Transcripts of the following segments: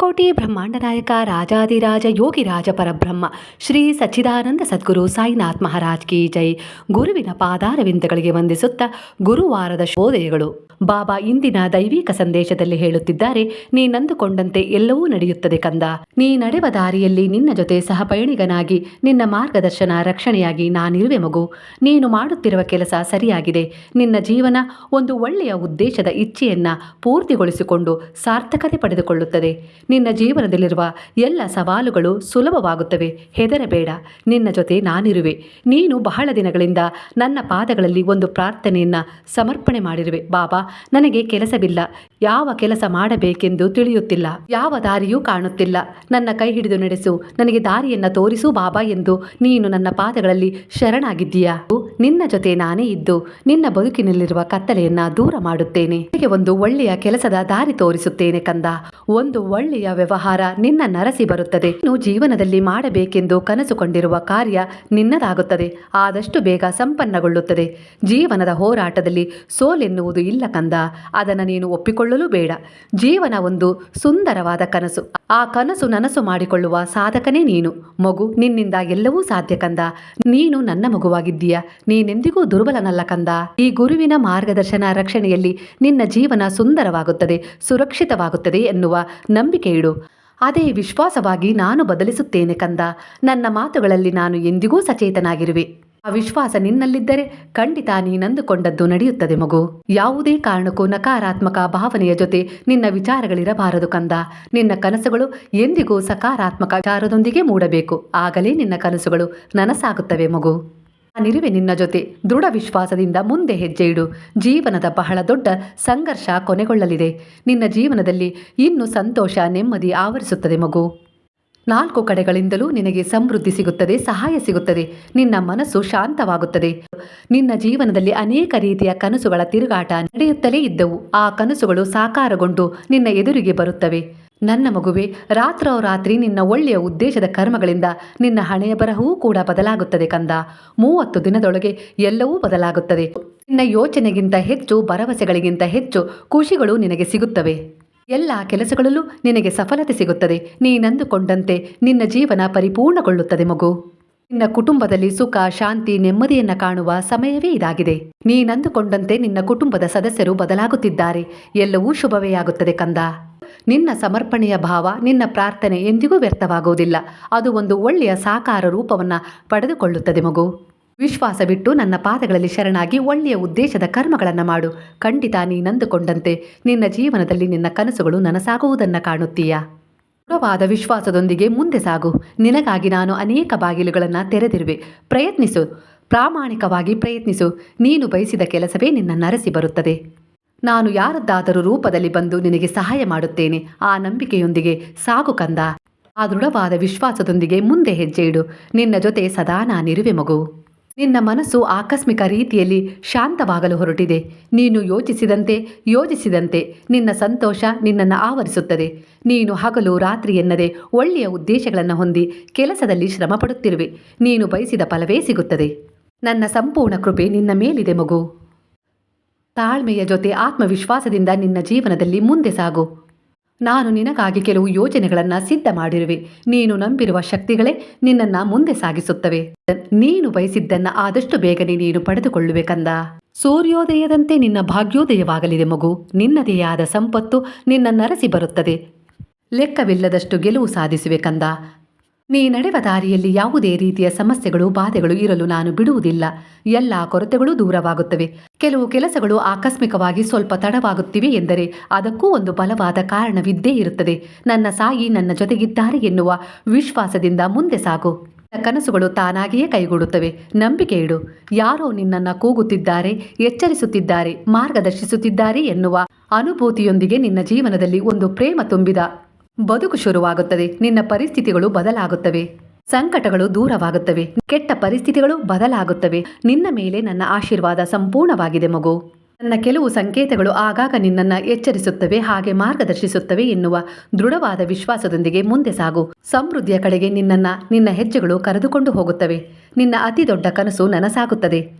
ಅಖಿಲಾಂಡಕೋಟಿ ಬ್ರಹ್ಮಾಂಡ ನಾಯಕ ರಾಜಾದಿರಾಜ ಯೋಗಿರಾಜ ಪರಬ್ರಹ್ಮ, ಶ್ರೀ ಸಚ್ಚಿದಾನಂದ ಸದ್ಗುರು ಸಾಯಿನಾಥ್ ಮಹಾರಾಜ್ ಕಿ ಜೈ. ಗುರುವಿನ ಪಾದಾರವಿಂದಗಳಿಗೆ ವಂದಿಸುತ್ತ ಗುರುವಾರದ ಶೋದಯಗಳು ಬಾಬಾ ಇಂದಿನ ದೈವಿಕ ಸಂದೇಶದಲ್ಲಿ ಹೇಳುತ್ತಿದ್ದಾರೆ ನೀನಂದುಕೊಂಡಂತೆ ಎಲ್ಲವೂ ನಡೆಯುತ್ತದೆ ಕಂದ. ನೀ ನಡೆವ ದಾರಿಯಲ್ಲಿ ನಿನ್ನ ಜೊತೆ ಸಹಪಯಣಿಗನಾಗಿ ನಿನ್ನ ಮಾರ್ಗದರ್ಶನ ರಕ್ಷಣೆಯಾಗಿ ನಾನಿರುವೆ ಮಗು. ನೀನು ಮಾಡುತ್ತಿರುವ ಕೆಲಸ ಸರಿಯಾಗಿದೆ. ನಿನ್ನ ಜೀವನ ಒಂದು ಒಳ್ಳೆಯ ಉದ್ದೇಶದ ಇಚ್ಛೆಯನ್ನ ಪೂರ್ತಿಗೊಳಿಸಿಕೊಂಡು ಸಾರ್ಥಕತೆ ಪಡೆದುಕೊಳ್ಳುತ್ತದೆ. ನಿನ್ನ ಜೀವನದಲ್ಲಿರುವ ಎಲ್ಲ ಸವಾಲುಗಳು ಸುಲಭವಾಗುತ್ತವೆ. ಹೆದರಬೇಡ. ನಿನ್ನ ಜೊತೆ ನಾನಿರುವೆ. ನೀನು ಬಹಳ ದಿನಗಳಿಂದ ನನ್ನ ಪಾದಗಳಲ್ಲಿ ಒಂದು ಪ್ರಾರ್ಥನೆಯನ್ನ ಸಮರ್ಪಣೆ ಮಾಡಿರುವೆ. ಬಾಬಾ, ನನಗೆ ಕೆಲಸವಿಲ್ಲ. ಯಾವ ಕೆಲಸ ಮಾಡಬೇಕೆಂದು ತಿಳಿಯುತ್ತಿಲ್ಲ. ಯಾವ ದಾರಿಯೂ ಕಾಣುತ್ತಿಲ್ಲ. ನನ್ನ ಕೈ ಹಿಡಿದು ನಡೆಸು. ನನಗೆ ದಾರಿಯನ್ನ ತೋರಿಸು ಬಾಬಾ ಎಂದು ನೀನು ನನ್ನ ಪಾದಗಳಲ್ಲಿ ಶರಣಾಗಿದ್ದೀಯಾ? ನಿನ್ನ ಜೊತೆ ನಾನೇ ಇದ್ದು ನಿನ್ನ ಬದುಕಿನಲ್ಲಿರುವ ಕತ್ತಲೆಯನ್ನ ದೂರ ಮಾಡುತ್ತೇನೆ. ನನಗೆ ಒಂದು ಒಳ್ಳೆಯ ಕೆಲಸದ ದಾರಿ ತೋರಿಸುತ್ತೇನೆ ಕಂದ. ಒಂದು ಒಳ್ಳೆಯ ವ್ಯವಹಾರ ನಿನ್ನ ನರಸಿ ಬರುತ್ತದೆ. ನೀನು ಜೀವನದಲ್ಲಿ ಮಾಡಬೇಕೆಂದು ಕನಸುಕೊಂಡಿರುವ ಕಾರ್ಯ ನಿನ್ನದಾಗುತ್ತದೆ. ಆದಷ್ಟು ಬೇಗ ಸಂಪನ್ನಗೊಳ್ಳುತ್ತದೆ. ಜೀವನದ ಹೋರಾಟದಲ್ಲಿ ಸೋಲೆನ್ನುವುದು ಇಲ್ಲ ಕಂದ. ಅದನ್ನು ನೀನು ಒಪ್ಪಿಕೊಳ್ಳಲು ಬೇಡ. ಜೀವನ ಒಂದು ಸುಂದರವಾದ ಕನಸು. ಆ ಕನಸು ನನಸು ಮಾಡಿಕೊಳ್ಳುವ ಸಾಧಕನೇ ನೀನು. ಮಗು, ನಿನ್ನಿಂದ ಎಲ್ಲವೂ ಸಾಧ್ಯ ಕಂದ. ನೀನು ನನ್ನ ಮಗುವಾಗಿದ್ದೀಯ. ನೀನೆಂದಿಗೂ ದುರ್ಬಲನಲ್ಲ ಕಂದ. ಈ ಗುರುವಿನ ಮಾರ್ಗದರ್ಶನ ರಕ್ಷಣೆಯಲ್ಲಿ ನಿನ್ನ ಜೀವನ ಸುಂದರವಾಗುತ್ತದೆ, ಸುರಕ್ಷಿತವಾಗುತ್ತದೆ ಎನ್ನುವ ನಂಬಿಕೆ ಇಡು ಅದೇ ವಿಶ್ವಾಸವಾಗಿ ನಾನು ಬದಲಿಸುತ್ತೇನೆ ಕಂದ. ನನ್ನ ಮಾತುಗಳಲ್ಲಿ ನಾನು ಎಂದಿಗೂ ಸಚೇತನಾಗಿರುವೆ. ಆ ವಿಶ್ವಾಸ ನಿನ್ನಲ್ಲಿದ್ದರೆ ಖಂಡಿತ ನೀನಂದುಕೊಂಡದ್ದು ನಡೆಯುತ್ತದೆ ಮಗು. ಯಾವುದೇ ಕಾರಣಕ್ಕೂ ನಕಾರಾತ್ಮಕ ಭಾವನೆಯ ಜೊತೆ ನಿನ್ನ ವಿಚಾರಗಳಿರಬಾರದು ಕಂದ. ನಿನ್ನ ಕನಸುಗಳು ಎಂದಿಗೂ ಸಕಾರಾತ್ಮಕ ವಿಚಾರದೊಂದಿಗೆ ಮೂಡಬೇಕು. ಆಗಲೇ ನಿನ್ನ ಕನಸುಗಳು ನನಸಾಗುತ್ತವೆ ಮಗು. ನಾನಿರುವೆ ನಿನ್ನ ಜೊತೆ ದೃಢ ವಿಶ್ವಾಸದಿಂದ ಮುಂದೆ ಹೆಜ್ಜೆ ಇಡು. ಜೀವನದ ಬಹಳ ದೊಡ್ಡ ಸಂಘರ್ಷ ಕೊನೆಗೊಳ್ಳಲಿದೆ. ನಿನ್ನ ಜೀವನದಲ್ಲಿ ಇನ್ನು ಸಂತೋಷ ನೆಮ್ಮದಿ ಆವರಿಸುತ್ತದೆ ಮಗು. ನಾಲ್ಕು ಕಡೆಗಳಿಂದಲೂ ನಿನಗೆ ಸಮೃದ್ಧಿ ಸಿಗುತ್ತದೆ, ಸಹಾಯ ಸಿಗುತ್ತದೆ. ನಿನ್ನ ಮನಸ್ಸು ಶಾಂತವಾಗುತ್ತದೆ. ನಿನ್ನ ಜೀವನದಲ್ಲಿ ಅನೇಕ ರೀತಿಯ ಕನಸುಗಳ ತಿರುಗಾಟ ನಡೆಯುತ್ತಲೇ ಇದ್ದವು. ಆ ಕನಸುಗಳು ಸಾಕಾರಗೊಂಡು ನಿನ್ನ ಎದುರಿಗೆ ಬರುತ್ತವೆ. ನನ್ನ ಮಗುವೆ, ರಾತ್ರೋರಾತ್ರಿ ನಿನ್ನ ಒಳ್ಳೆಯ ಉದ್ದೇಶದ ಕರ್ಮಗಳಿಂದ ನಿನ್ನ ಹಣೆಯ ಬರಹವೂ ಕೂಡ ಬದಲಾಗುತ್ತದೆ ಕಂದ. ಮೂವತ್ತು ದಿನದೊಳಗೆ ಎಲ್ಲವೂ ಬದಲಾಗುತ್ತದೆ. ನಿನ್ನ ಯೋಚನೆಗಿಂತ ಹೆಚ್ಚು, ಭರವಸೆಗಳಿಗಿಂತ ಹೆಚ್ಚು ಖುಷಿಗಳು ನಿನಗೆ ಸಿಗುತ್ತವೆ. ಎಲ್ಲ ಕೆಲಸಗಳಲ್ಲೂ ನಿನಗೆ ಸಫಲತೆ ಸಿಗುತ್ತದೆ. ನೀನಂದುಕೊಂಡಂತೆ ನಿನ್ನ ಜೀವನ ಪರಿಪೂರ್ಣಗೊಳ್ಳುತ್ತದೆ ಮಗು. ನಿನ್ನ ಕುಟುಂಬದಲ್ಲಿ ಸುಖ, ಶಾಂತಿ, ನೆಮ್ಮದಿಯನ್ನು ಕಾಣುವ ಸಮಯವೇ ಇದಾಗಿದೆ. ನೀನಂದುಕೊಂಡಂತೆ ನಿನ್ನ ಕುಟುಂಬದ ಸದಸ್ಯರು ಬದಲಾಗುತ್ತಿದ್ದಾರೆ. ಎಲ್ಲವೂ ಶುಭವೇ ಆಗುತ್ತದೆ ಕಂದ. ನಿನ್ನ ಸಮರ್ಪಣೆಯ ಭಾವ, ನಿನ್ನ ಪ್ರಾರ್ಥನೆ ಎಂದಿಗೂ ವ್ಯರ್ಥವಾಗುವುದಿಲ್ಲ. ಅದು ಒಂದು ಒಳ್ಳೆಯ ಸಾಕಾರ ರೂಪವನ್ನು ಪಡೆದುಕೊಳ್ಳುತ್ತದೆ ಮಗು. ವಿಶ್ವಾಸವಿಟ್ಟು ನನ್ನ ಪಾದಗಳಲ್ಲಿ ಶರಣಾಗಿ ಒಳ್ಳೆಯ ಉದ್ದೇಶದ ಕರ್ಮಗಳನ್ನು ಮಾಡು. ಖಂಡಿತ ನೀನಂದುಕೊಂಡಂತೆ ನಿನ್ನ ಜೀವನದಲ್ಲಿ ನಿನ್ನ ಕನಸುಗಳು ನನಸಾಗುವುದನ್ನು ಕಾಣುತ್ತೀಯಾ? ದೃಢವಾದ ವಿಶ್ವಾಸದೊಂದಿಗೆ ಮುಂದೆ ಸಾಗು. ನಿನಗಾಗಿ ನಾನು ಅನೇಕ ಬಾಗಿಲುಗಳನ್ನು ತೆರೆದಿರುವೆ. ಪ್ರಯತ್ನಿಸು. ಪ್ರಾಮಾಣಿಕವಾಗಿ ಪ್ರಯತ್ನಿಸು. ನೀನು ಬಯಸಿದ ಕೆಲಸವೇ ನಿನ್ನ ನರಸಿ ಬರುತ್ತದೆ. ನಾನು ಯಾರದ್ದಾದರೂ ರೂಪದಲ್ಲಿ ಬಂದು ನಿನಗೆ ಸಹಾಯ ಮಾಡುತ್ತೇನೆ. ಆ ನಂಬಿಕೆಯೊಂದಿಗೆ ಸಾಗು ಕಂದ. ಆ ದೃಢವಾದ ವಿಶ್ವಾಸದೊಂದಿಗೆ ಮುಂದೆ ಹೆಜ್ಜೆ ಇಡು ನಿನ್ನ ಜೊತೆ ಸದಾ ನಾನಿರುವೆ ಮಗು. ನಿನ್ನ ಮನಸ್ಸು ಆಕಸ್ಮಿಕ ರೀತಿಯಲ್ಲಿ ಶಾಂತವಾಗಲು ಹೊರಟಿದೆ. ನೀನು ಯೋಚಿಸಿದಂತೆ ಯೋಚಿಸಿದಂತೆ ನಿನ್ನ ಸಂತೋಷ ನಿನ್ನನ್ನು ಆವರಿಸುತ್ತದೆ. ನೀನು ಹಗಲು ರಾತ್ರಿ ಎನ್ನದೆ ಒಳ್ಳೆಯ ಉದ್ದೇಶಗಳನ್ನು ಹೊಂದಿ ಕೆಲಸದಲ್ಲಿ ಶ್ರಮಪಡುತ್ತಿರುವೆ. ನೀನು ಬಯಸಿದ ಫಲವೇ ಸಿಗುತ್ತದೆ. ನನ್ನ ಸಂಪೂರ್ಣ ಕೃಪೆ ನಿನ್ನ ಮೇಲಿದೆ ಮಗು. ತಾಳ್ಮೆಯ ಜೊತೆ ಆತ್ಮವಿಶ್ವಾಸದಿಂದ ನಿನ್ನ ಜೀವನದಲ್ಲಿ ಮುಂದೆ ಸಾಗು. ನಾನು ನಿನಗಾಗಿ ಕೆಲವು ಯೋಜನೆಗಳನ್ನು ಸಿದ್ಧ ಮಾಡಿರುವೆ. ನೀನು ನಂಬಿರುವ ಶಕ್ತಿಗಳೇ ನಿನ್ನನ್ನು ಮುಂದೆ ಸಾಗಿಸುತ್ತವೆ. ನೀನು ಬಯಸಿದ್ದನ್ನು ಆದಷ್ಟು ಬೇಗನೆ ನೀನು ಪಡೆದುಕೊಳ್ಳುವೆ ಕಂದ. ಸೂರ್ಯೋದಯದಂತೆ ನಿನ್ನ ಭಾಗ್ಯೋದಯವಾಗಲಿದೆ ಮಗು. ನಿನ್ನದೇ ಆದ ಸಂಪತ್ತು ನಿನ್ನ ನರಸಿ ಬರುತ್ತದೆ. ಲೆಕ್ಕವಿಲ್ಲದಷ್ಟು ಗೆಲುವು ಸಾಧಿಸುವೆ ಕಂದ. ನೀ ನಡೆವ ದಾರಿಯಲ್ಲಿ ಯಾವುದೇ ರೀತಿಯ ಸಮಸ್ಯೆಗಳು ಬಾಧೆಗಳು ಇರಲು ನಾನು ಬಿಡುವುದಿಲ್ಲ. ಎಲ್ಲ ಕೊರತೆಗಳು ದೂರವಾಗುತ್ತವೆ. ಕೆಲವು ಕೆಲಸಗಳು ಆಕಸ್ಮಿಕವಾಗಿ ಸ್ವಲ್ಪ ತಡವಾಗುತ್ತಿವೆ ಎಂದರೆ ಅದಕ್ಕೂ ಒಂದು ಬಲವಾದ ಕಾರಣವಿದ್ದೇ ಇರುತ್ತದೆ. ನನ್ನ ಸಾಯಿ ನನ್ನ ಜೊತೆಗಿದ್ದಾರೆ ಎನ್ನುವ ವಿಶ್ವಾಸದಿಂದ ಮುಂದೆ ಸಾಗು. ಕನಸುಗಳು ತಾನಾಗಿಯೇ ಕೈಗೂಡುತ್ತವೆ. ನಂಬಿಕೆ ಇಡು. ಯಾರೋ ನಿನ್ನನ್ನು ಕೂಗುತ್ತಿದ್ದಾರೆ, ಎಚ್ಚರಿಸುತ್ತಿದ್ದಾರೆ, ಮಾರ್ಗದರ್ಶಿಸುತ್ತಿದ್ದಾರೆ ಎನ್ನುವ ಅನುಭೂತಿಯೊಂದಿಗೆ ನಿನ್ನ ಜೀವನದಲ್ಲಿ ಒಂದು ಪ್ರೇಮ ತುಂಬಿದ ಬದುಕು ಶುರುವಾಗುತ್ತದೆ. ನಿನ್ನ ಪರಿಸ್ಥಿತಿಗಳು ಬದಲಾಗುತ್ತವೆ. ಸಂಕಟಗಳು ದೂರವಾಗುತ್ತವೆ. ಕೆಟ್ಟ ಪರಿಸ್ಥಿತಿಗಳು ಬದಲಾಗುತ್ತವೆ. ನಿನ್ನ ಮೇಲೆ ನನ್ನ ಆಶೀರ್ವಾದ ಸಂಪೂರ್ಣವಾಗಿದೆ ಮಗು. ನನ್ನ ಕೆಲವು ಸಂಕೇತಗಳು ಆಗಾಗ ನಿನ್ನನ್ನು ಎಚ್ಚರಿಸುತ್ತವೆ, ಹಾಗೆ ಮಾರ್ಗದರ್ಶಿಸುತ್ತವೆ ಎನ್ನುವ ದೃಢವಾದ ವಿಶ್ವಾಸದೊಂದಿಗೆ ಮುಂದೆ ಸಾಗು. ಸಮೃದ್ಧಿಯ ಕಡೆಗೆ ನಿನ್ನನ್ನು, ನಿನ್ನ ಹೆಜ್ಜೆಗಳು ಕರೆದುಕೊಂಡು ಹೋಗುತ್ತವೆ. ನಿನ್ನ ಅತಿ ದೊಡ್ಡ ಕನಸು ನನಸಾಗುತ್ತದೆ.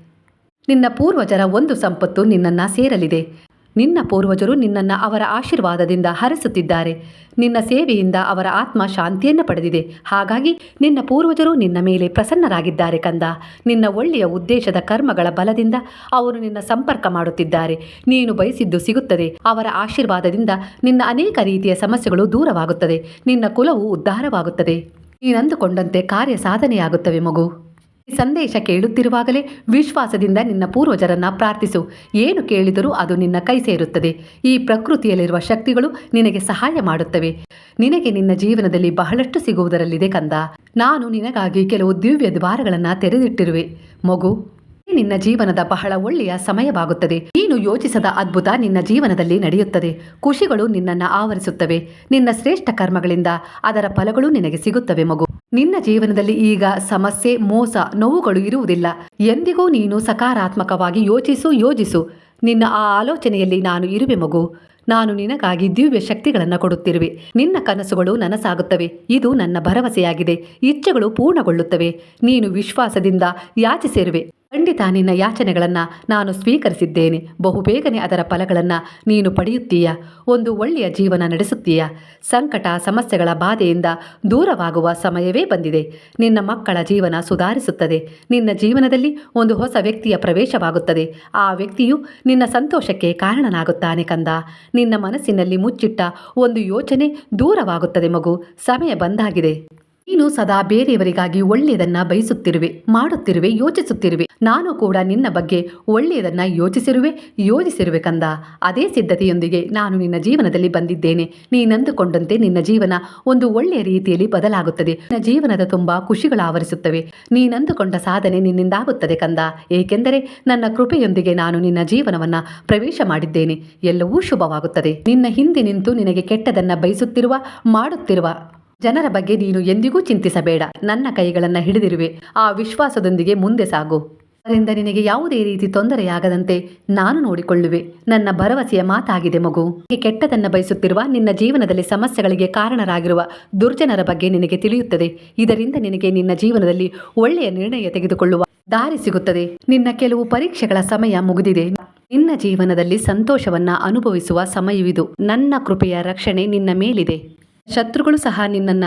ನಿನ್ನ ಪೂರ್ವಜರ ಒಂದು ಸಂಪತ್ತು ನಿನ್ನನ್ನು ಸೇರಲಿದೆ. ನಿನ್ನ ಪೂರ್ವಜರು ನಿನ್ನನ್ನು ಅವರ ಆಶೀರ್ವಾದದಿಂದ ಹರಿಸುತ್ತಿದ್ದಾರೆ. ನಿನ್ನ ಸೇವೆಯಿಂದ ಅವರ ಆತ್ಮ ಶಾಂತಿಯನ್ನು ಪಡೆದಿದೆ. ಹಾಗಾಗಿ ನಿನ್ನ ಪೂರ್ವಜರು ನಿನ್ನ ಮೇಲೆ ಪ್ರಸನ್ನರಾಗಿದ್ದಾರೆ ಕಂದ. ನಿನ್ನ ಒಳ್ಳೆಯ ಉದ್ದೇಶದ ಕರ್ಮಗಳ ಬಲದಿಂದ ಅವರು ನಿನ್ನ ಸಂಪರ್ಕ ಮಾಡುತ್ತಿದ್ದಾರೆ. ನೀನು ಬಯಸಿದ್ದು ಸಿಗುತ್ತದೆ. ಅವರ ಆಶೀರ್ವಾದದಿಂದ ನಿನ್ನ ಅನೇಕ ರೀತಿಯ ಸಮಸ್ಯೆಗಳು ದೂರವಾಗುತ್ತದೆ. ನಿನ್ನ ಕುಲವು ಉದ್ಧಾರವಾಗುತ್ತದೆ. ನೀನಂದುಕೊಂಡಂತೆ ಕಾರ್ಯ ಸಾಧನೆಯಾಗುತ್ತವೆ ಮಗು. ಸಂದೇಶ ಕೇಳುತ್ತಿರುವಾಗಲೇ ವಿಶ್ವಾಸದಿಂದ ನಿನ್ನ ಪೂರ್ವಜರನ್ನ ಪ್ರಾರ್ಥಿಸು. ಏನು ಕೇಳಿದರೂ ಅದು ನಿನ್ನ ಕೈ ಸೇರುತ್ತದೆ. ಈ ಪ್ರಕೃತಿಯಲ್ಲಿರುವ ಶಕ್ತಿಗಳು ನಿನಗೆ ಸಹಾಯ ಮಾಡುತ್ತವೆ. ನಿನಗೆ ನಿನ್ನ ಜೀವನದಲ್ಲಿ ಬಹಳಷ್ಟು ಸಿಗುವುದರಲ್ಲಿದೆ ಕಂದ. ನಾನು ನಿನಗಾಗಿ ಕೆಲವು ದಿವ್ಯ ದ್ವಾರಗಳನ್ನು ತೆರೆದಿಟ್ಟಿರುವೆ. ಮಗು ನಿನ್ನ ಜೀವನದ ಬಹಳ ಒಳ್ಳೆಯ ಸಮಯವಾಗುತ್ತದೆ. ನೀನು ಯೋಚಿಸದ ಅದ್ಭುತ ನಿನ್ನ ಜೀವನದಲ್ಲಿ ನಡೆಯುತ್ತದೆ. ಖುಷಿಗಳು ನಿನ್ನನ್ನು ಆವರಿಸುತ್ತವೆ. ನಿನ್ನ ಶ್ರೇಷ್ಠ ಕರ್ಮಗಳಿಂದ ಅದರ ಫಲಗಳು ನಿನಗೆ ಸಿಗುತ್ತವೆ ಮಗು. ನಿನ್ನ ಜೀವನದಲ್ಲಿ ಈಗ ಸಮಸ್ಯೆ, ಮೋಸ, ನೋವುಗಳು ಇರುವುದಿಲ್ಲ. ಎಂದಿಗೂ ನೀನು ಸಕಾರಾತ್ಮಕವಾಗಿ ಯೋಚಿಸು, ಯೋಜಿಸು. ನಿನ್ನ ಆ ಆಲೋಚನೆಯಲ್ಲಿ ನಾನು ಇರುವೆ ಮಗು. ನಾನು ನಿನಗಾಗಿ ದಿವ್ಯ ಶಕ್ತಿಗಳನ್ನು ಕೊಡುತ್ತಿರುವೆ. ನಿನ್ನ ಕನಸುಗಳು ನನಸಾಗುತ್ತವೆ. ಇದು ನನ್ನ ಭರವಸೆಯಾಗಿದೆ. ಇಚ್ಛೆಗಳು ಪೂರ್ಣಗೊಳ್ಳುತ್ತವೆ. ನೀನು ವಿಶ್ವಾಸದಿಂದ ಯಾಚಿಸಿರುವೆ. ಖಂಡಿತ ನಿನ್ನ ಯಾಚನೆಗಳನ್ನು ನಾನು ಸ್ವೀಕರಿಸಿದ್ದೇನೆ. ಬಹುಬೇಗನೆ ಅದರ ಫಲಗಳನ್ನು ನೀನು ಪಡೆಯುತ್ತೀಯ. ಒಂದು ಒಳ್ಳೆಯ ಜೀವನ ನಡೆಸುತ್ತೀಯ. ಸಂಕಟ, ಸಮಸ್ಯೆಗಳ ಬಾಧೆಯಿಂದ ದೂರವಾಗುವ ಸಮಯವೇ ಬಂದಿದೆ. ನಿನ್ನ ಮಕ್ಕಳ ಜೀವನ ಸುಧಾರಿಸುತ್ತದೆ. ನಿನ್ನ ಜೀವನದಲ್ಲಿ ಒಂದು ಹೊಸ ವ್ಯಕ್ತಿಯ ಪ್ರವೇಶವಾಗುತ್ತದೆ. ಆ ವ್ಯಕ್ತಿಯು ನಿನ್ನ ಸಂತೋಷಕ್ಕೆ ಕಾರಣನಾಗುತ್ತಾನೆ ಕಂದ. ನಿನ್ನ ಮನಸ್ಸಿನಲ್ಲಿ ಮುಚ್ಚಿಟ್ಟ ಒಂದು ಯೋಚನೆ ದೂರವಾಗುತ್ತದೆ ಮಗು. ಸಮಯ ಬಂದಾಗಿದೆ. ನೀನು ಸದಾ ಬೇರೆಯವರಿಗಾಗಿ ಒಳ್ಳೆಯದನ್ನ ಬಯಸುತ್ತಿರುವೆ, ಮಾಡುತ್ತಿರುವೆ, ಯೋಚಿಸುತ್ತಿರುವೆ. ನಾನು ಕೂಡ ನಿನ್ನ ಬಗ್ಗೆ ಒಳ್ಳೆಯದನ್ನ ಯೋಚಿಸಿರುವೆ, ಯೋಜಿಸಿರುವೆ ಕಂದ. ಅದೇ ಸಿದ್ಧತೆಯೊಂದಿಗೆ ನಾನು ನಿನ್ನ ಜೀವನದಲ್ಲಿ ಬಂದಿದ್ದೇನೆ. ನೀನಂದುಕೊಂಡಂತೆ ನಿನ್ನ ಜೀವನ ಒಂದು ಒಳ್ಳೆಯ ರೀತಿಯಲ್ಲಿ ಬದಲಾಗುತ್ತದೆ. ನಿನ್ನ ಜೀವನದ ತುಂಬಾ ಖುಷಿಗಳು ಆವರಿಸುತ್ತವೆ. ನೀನಂದುಕೊಂಡ ಸಾಧನೆ ನಿನ್ನಿಂದಾಗುತ್ತದೆ ಕಂದ. ಏಕೆಂದರೆ ನನ್ನ ಕೃಪೆಯೊಂದಿಗೆ ನಾನು ನಿನ್ನ ಜೀವನವನ್ನ ಪ್ರವೇಶ ಮಾಡಿದ್ದೇನೆ. ಎಲ್ಲವೂ ಶುಭವಾಗುತ್ತದೆ. ನಿನ್ನ ಹಿಂದೆ ನಿಂತು ನಿನಗೆ ಕೆಟ್ಟದನ್ನ ಬಯಸುತ್ತಿರುವ, ಮಾಡುತ್ತಿರುವ ಜನರ ಬಗ್ಗೆ ನೀನು ಎಂದಿಗೂ ಚಿಂತಿಸಬೇಡ. ನನ್ನ ಕೈಗಳನ್ನು ಹಿಡಿದಿರುವೆ. ಆ ವಿಶ್ವಾಸದೊಂದಿಗೆ ಮುಂದೆ ಸಾಗು. ಅದರಿಂದ ನಿನಗೆ ಯಾವುದೇ ರೀತಿ ತೊಂದರೆಯಾಗದಂತೆ ನಾನು ನೋಡಿಕೊಳ್ಳುವೆ. ನನ್ನ ಭರವಸೆಯ ಮಾತಾಗಿದೆ ಮಗು. ಕೆಟ್ಟದನ್ನ ಬಯಸುತ್ತಿರುವ ನಿನ್ನ ಜೀವನದಲ್ಲಿ ಸಮಸ್ಯೆಗಳಿಗೆ ಕಾರಣರಾಗಿರುವ ದುರ್ಜನರ ಬಗ್ಗೆ ನಿನಗೆ ತಿಳಿಯುತ್ತದೆ. ಇದರಿಂದ ನಿನಗೆ ನಿನ್ನ ಜೀವನದಲ್ಲಿ ಒಳ್ಳೆಯ ನಿರ್ಣಯ ತೆಗೆದುಕೊಳ್ಳುವ ದಾರಿ ಸಿಗುತ್ತದೆ. ನಿನ್ನ ಕೆಲವು ಪರೀಕ್ಷೆಗಳ ಸಮಯ ಮುಗಿದಿದೆ. ನಿನ್ನ ಜೀವನದಲ್ಲಿ ಸಂತೋಷವನ್ನ ಅನುಭವಿಸುವ ಸಮಯವಿದು. ನನ್ನ ಕೃಪೆಯ ರಕ್ಷಣೆ ನಿನ್ನ ಮೇಲಿದೆ. ಶತ್ರುಗಳು ಸಹ ನಿನ್ನನ್ನ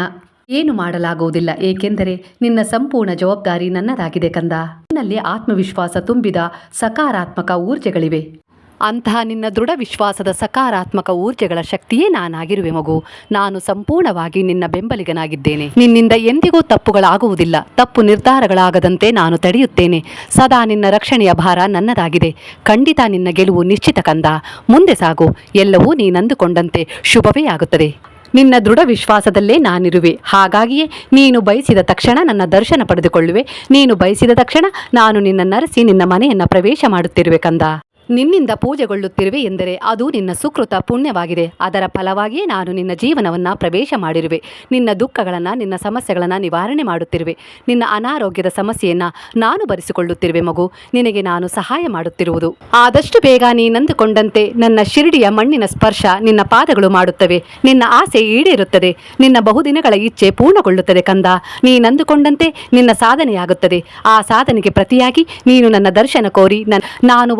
ಏನು ಮಾಡಲಾಗುವುದಿಲ್ಲ, ಏಕೆಂದರೆ ನಿನ್ನ ಸಂಪೂರ್ಣ ಜವಾಬ್ದಾರಿ ನನ್ನದಾಗಿದೆ ಕಂದ. ನಿನ್ನಲ್ಲಿ ಆತ್ಮವಿಶ್ವಾಸ ತುಂಬಿದ ಸಕಾರಾತ್ಮಕ ಊರ್ಜೆಗಳಿವೆ. ಅಂತಹ ನಿನ್ನ ದೃಢ ವಿಶ್ವಾಸದ ಸಕಾರಾತ್ಮಕ ಊರ್ಜೆಗಳ ಶಕ್ತಿಯೇ ನಾನಾಗಿರುವೆ ಮಗು. ನಾನು ಸಂಪೂರ್ಣವಾಗಿ ನಿನ್ನ ಬೆಂಬಲಿಗನಾಗಿದ್ದೇನೆ. ನಿನ್ನಿಂದ ಎಂದಿಗೂ ತಪ್ಪುಗಳಾಗುವುದಿಲ್ಲ. ತಪ್ಪು ನಿರ್ಧಾರಗಳಾಗದಂತೆ ನಾನು ತಡೆಯುತ್ತೇನೆ. ಸದಾ ನಿನ್ನ ರಕ್ಷಣೆಯ ಭಾರ ನನ್ನದಾಗಿದೆ. ಖಂಡಿತ ನಿನ್ನ ಗೆಲುವು ನಿಶ್ಚಿತ ಕಂದ. ಮುಂದೆ ಸಾಗು. ಎಲ್ಲವೂ ನೀನಂದುಕೊಂಡಂತೆ ಶುಭವೇ ಆಗುತ್ತದೆ. ನಿನ್ನ ದೃಢ ವಿಶ್ವಾಸದಲ್ಲೇ ನಾನಿರುವೆ. ಹಾಗಾಗಿಯೇ ನೀನು ಬಯಸಿದ ತಕ್ಷಣ ನನ್ನ ದರ್ಶನ ಪಡೆದುಕೊಳ್ಳುವೆ. ನೀನು ಬಯಸಿದ ತಕ್ಷಣ ನಾನು ನಿನ್ನ ನರಸಿ ನಿನ್ನ ಮನೆಯನ್ನು ಪ್ರವೇಶ ಮಾಡುತ್ತಿರುವೆ ಕಂದ. ನಿನ್ನಿಂದ ಪೂಜೆಗೊಳ್ಳುತ್ತಿರುವೆ ಎಂದರೆ ಅದು ನಿನ್ನ ಸುಕೃತ ಪುಣ್ಯವಾಗಿದೆ. ಅದರ ಫಲವಾಗಿಯೇ ನಾನು ನಿನ್ನ ಜೀವನವನ್ನು ಪ್ರವೇಶ ಮಾಡಿರುವೆ. ನಿನ್ನ ದುಃಖಗಳನ್ನು, ನಿನ್ನ ಸಮಸ್ಯೆಗಳನ್ನು ನಿವಾರಣೆ ಮಾಡುತ್ತಿರುವೆ. ನಿನ್ನ ಅನಾರೋಗ್ಯದ ಸಮಸ್ಯೆಯನ್ನು ನಾನು ಭರಿಸಿಕೊಳ್ಳುತ್ತಿರುವೆ ಮಗು. ನಿನಗೆ ನಾನು ಸಹಾಯ ಮಾಡುತ್ತಿರುವುದು. ಆದಷ್ಟು ಬೇಗ ನೀನಂದುಕೊಂಡಂತೆ ನನ್ನ ಶಿರಡಿಯ ಮಣ್ಣಿನ ಸ್ಪರ್ಶ ನಿನ್ನ ಪಾದಗಳು ಮಾಡುತ್ತವೆ. ನಿನ್ನ ಆಸೆ ಈಡೇರುತ್ತದೆ. ನಿನ್ನ ಬಹುದಿನಗಳ ಇಚ್ಛೆ ಪೂರ್ಣಗೊಳ್ಳುತ್ತದೆ ಕಂದ. ನೀನಂದುಕೊಂಡಂತೆ ನಿನ್ನ ಸಾಧನೆಯಾಗುತ್ತದೆ. ಆ ಸಾಧನೆಗೆ ಪ್ರತಿಯಾಗಿ ನೀನು ನನ್ನ ದರ್ಶನ ಕೋರಿ ನಾನು ನಾನು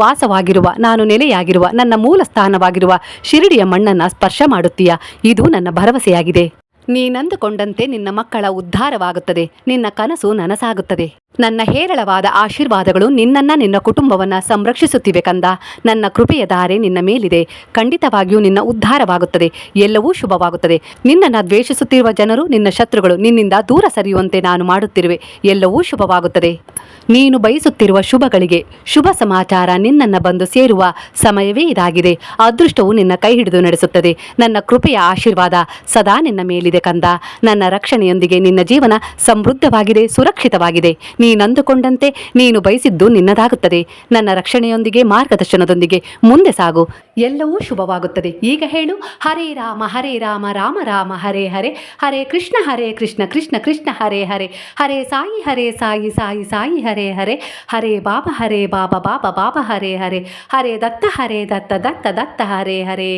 ವಾಸವಾಗಿರುವ ನಾನು ನೆಲೆಯಾಗಿರುವ, ನನ್ನ ಮೂಲ ಸ್ಥಾನವಾಗಿರುವ ಶಿರಡಿಯ ಮಣ್ಣನ್ನು ಸ್ಪರ್ಶ ಮಾಡುತ್ತೀಯ? ಇದು ನನ್ನ ಭರವಸೆಯಾಗಿದೆ. ನೀನಂದುಕೊಂಡಂತೆ ನಿನ್ನ ಮಕ್ಕಳ ಉದ್ಧಾರವಾಗುತ್ತದೆ. ನಿನ್ನ ಕನಸು ನನಸಾಗುತ್ತದೆ. ನನ್ನ ಹೇರಳವಾದ ಆಶೀರ್ವಾದಗಳು ನಿನ್ನನ್ನ ನಿನ್ನ ಕುಟುಂಬವನ್ನ ಸಂರಕ್ಷಿಸುತ್ತಿವೆ ಕಂದ. ನನ್ನ ಕೃಪೆಯ ಧಾರೆ ನಿನ್ನ ಮೇಲಿದೆ. ಖಂಡಿತವಾಗಿಯೂ ನಿನ್ನ ಉದ್ಧಾರವಾಗುತ್ತದೆ. ಎಲ್ಲವೂ ಶುಭವಾಗುತ್ತದೆ. ನಿನ್ನನ್ನು ದ್ವೇಷಿಸುತ್ತಿರುವ ಜನರು, ನಿನ್ನ ಶತ್ರುಗಳು ನಿನ್ನಿಂದ ದೂರ ಸರಿಯುವಂತೆ ನಾನು ಮಾಡುತ್ತಿರುವೆ. ಎಲ್ಲವೂ ಶುಭವಾಗುತ್ತದೆ. ನೀನು ಬಯಸುತ್ತಿರುವ ಶುಭಗಳಿಗೆ ಶುಭ ಸಮಾಚಾರ ನಿನ್ನನ್ನು ಬಂದು ಸೇರುವ ಸಮಯವೇ ಇದಾಗಿದೆ. ಅದೃಷ್ಟವು ನಿನ್ನ ಕೈ ಹಿಡಿದು ನಡೆಸುತ್ತದೆ. ನನ್ನ ಕೃಪೆಯ ಆಶೀರ್ವಾದ ಸದಾ ನಿನ್ನ ಮೇಲಿದೆ ಕಂದ. ನನ್ನ ರಕ್ಷಣೆಯೊಂದಿಗೆ ನಿನ್ನ ಜೀವನ ಸಮೃದ್ಧವಾಗಿದೆ, ಸುರಕ್ಷಿತವಾಗಿದೆ. ನೀನಂದುಕೊಂಡಂತೆ ನೀನು ಬಯಸಿದ್ದು ನಿನ್ನದಾಗುತ್ತದೆ. ನನ್ನ ರಕ್ಷಣೆಯೊಂದಿಗೆ, ಮಾರ್ಗದರ್ಶನದೊಂದಿಗೆ ಮುಂದೆ ಸಾಗು. ಎಲ್ಲವೂ ಶುಭವಾಗುತ್ತದೆ. ಈಗ ಹೇಳು, ಹರೇ ರಾಮ ಹರೇ ರಾಮ ರಾಮ ರಾಮ, ಹರೇ ಹರೇ ಹರೇ ಕೃಷ್ಣ ಹರೇ ಕೃಷ್ಣ ಕೃಷ್ಣ ಕೃಷ್ಣ, ಹರೇ ಹರೇ ಹರೇ ಸಾಯಿ ಹರೇ ಸಾಯಿ ಸಾಯಿ ಸಾಯಿ, ಹರೇ ಹರೇ ಹರೇ ಬಾಬಾ ಹರೇ ಬಾಬಾ ಬಾಬಾ ಬಾಬಾ, ಹರೇ ಹರೇ ಹರೇ ದತ್ತ ಹರೇ ದತ್ತ ದತ್ತ ದತ್ತ, ಹರೇ ಹರೇ.